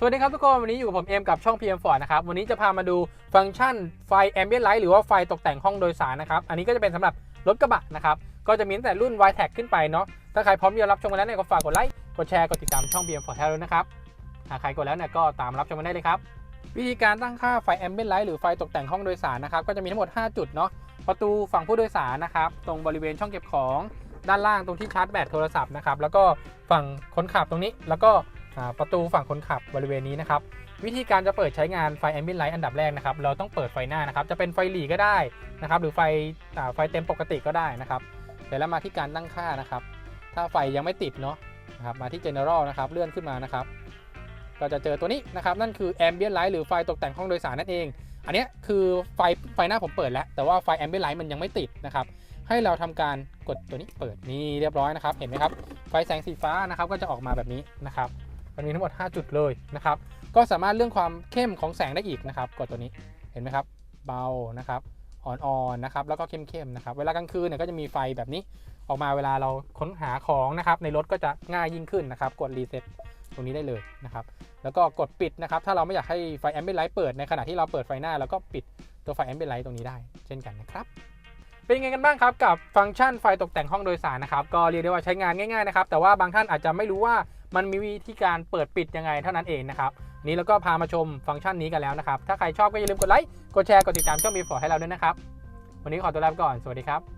สวัสดีครับทุกคน วันนี้อยู่กับผมเอมกับช่อง PM Ford นะครับ วันนี้จะพามาดูฟังก์ชันไฟ Ambient Light หรือว่าไฟตกแต่งห้องโดยสารนะครับ อันนี้ก็จะเป็นสำหรับรถกระบะนะครับ ก็จะมีตั้งแต่รุ่น y t e c ขึ้นไปเนาะ ถ้าใครพร้อมที่จะรับชมกันแล้วเนี่ยก็ฝากกดไลค์ กดแชร์ กดติดตามช่อง PM Ford ด้วยนะครับ หากใครกดแล้วเนี่ยก็ตามรับชมกันได้เลยครับ วิธีการตั้งค่าไฟ Ambient Light หรือไฟตกแต่งห้องโดยสารนะครับ ก็จะมีทั้งหมด 5 จุดเนาะ ประตูฝั่งผู้โดยสารนะครับ ตรงบริเวณช่องเก็บของ ด้านล่างตรงที่ชาร์จแบตโทรศัพท์นะครับ แล้วก็ฝั่งคนขับตรงนี้ แล้วก็ ประตูฝั่งคนขับบริเวณนี้นะครับ วิธีการจะเปิดใช้งานไฟ Ambient Light อันดับแรกนะครับ เราต้องเปิดไฟหน้านะครับ จะเป็นไฟหลีก็ได้นะครับ หรือไฟอ่าไฟเต็มปกติก็ได้นะครับเดี๋ยวเรามาที่การตั้งค่านะครับ ถ้าไฟยังไม่ติดเนาะนะครับ มาที่ General นะครับ เลื่อนขึ้นมานะครับ ก็จะเจอตัวนี้นะครับ นั่นคือ Ambient Light หรือไฟตกแต่งห้องโดยสารนั่นเอง อันนี้คือไฟไฟหน้าผมเปิดแล้ว แต่ว่าไฟ Ambient Light มันยังไม่ติดนะครับ ให้เราทำการกดตัวนี้เปิดนี่เรียบร้อยนะครับ เห็นไหมครับ ไฟแสงสีฟ้านะครับ ก็จะออกมาแบบนี้นะครับ มันมีทั้งหมด 5 จุดเลยนะครับ ก็สามารถเรื่องความเข้มของแสงได้อีกนะครับกดตัวนี้เห็นไหมครับ เบานะครับอ่อนๆนะครับแล้วก็เข้มๆนะครับ เวลากลางคืนเนี่ยก็จะมีไฟแบบนี้ออกมาเวลาเราค้นหาของนะครับ ในรถก็จะง่ายยิ่งขึ้นนะครับ กดรีเซ็ตตรงนี้ได้เลยนะครับ แล้วก็กดปิดนะครับ ถ้าเราไม่อยากให้ไฟแอมเบ t ไลท์เปิดในขณะที่เราเปิดไฟหน้า แล้วก็ปิดตัวไฟแอมเบ t ไลท์ตรงนี้ได้ เช่นกันนะครับ เป็นยังไงกันบ้างครับกับฟังก์ชันไฟตกแต่งห้องโดยสารนะครับ ก็เรียกได้ว่าใช้งานง่ายๆนะครับ แต่ว่าบางท่านอาจจะไม่รู้ว่า มันมีวิธีการเปิดปิดยังไงเท่านั้นเองนะครับนี้แล้วก็พามาชมฟังก์ชันนี้กันแล้วนะครับ ถ้าใครชอบก็อย่าลืมกดไลค์ กดแชร์ กดติดตามช่องมีฟอร์ให้เราด้วยนะครับ วันนี้ขอตัวลาไปก่อน สวัสดีครับ